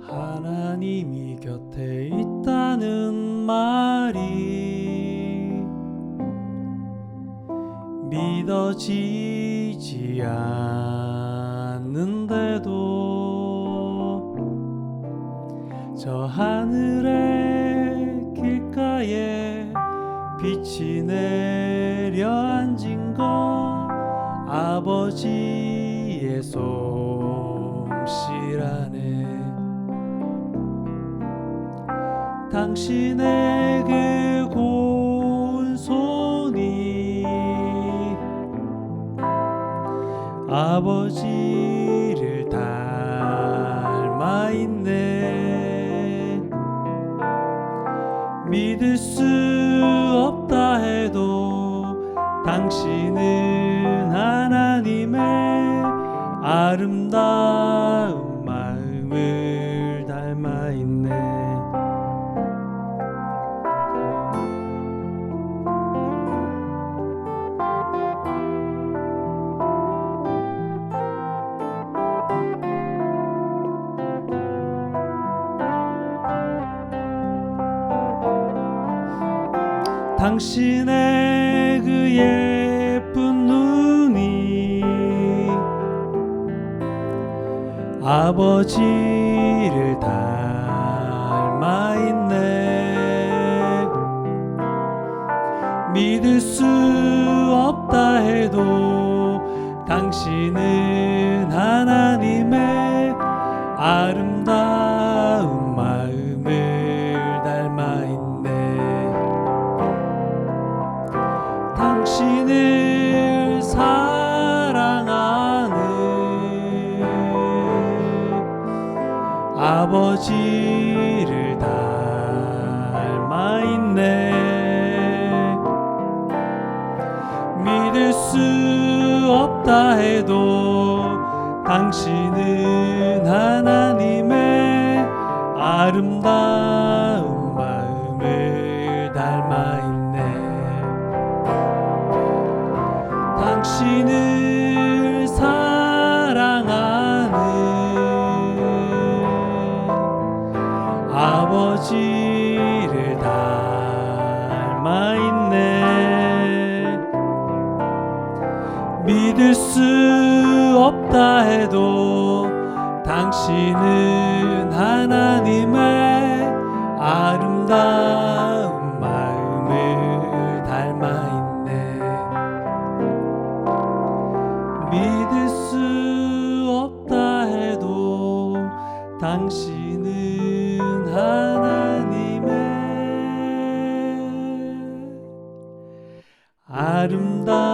하나님이 곁에 있다는 말이 믿어지지 않는데도 저 하늘의 빛이 내려 앉은 건 아버지의 솜씨라네. 당신의 그 고운 손이 아버지를 닮아 있네. 믿을 수 없다 해도 당신은 하나님의 아름다운 당신의 그 예쁜 눈이 아버지를 닮아 있네. 믿을 수 없다 해도 당신은 하나님의 아름다운 당신을 사랑하는 아버지를 닮아 있네. 믿을 수 없다 해도 당신은 당신을 사랑하는 아버지를 닮아 있네. 믿을 수 없다 해도 당신은 하나님의 아름다운 당신은 하나님의 아름다운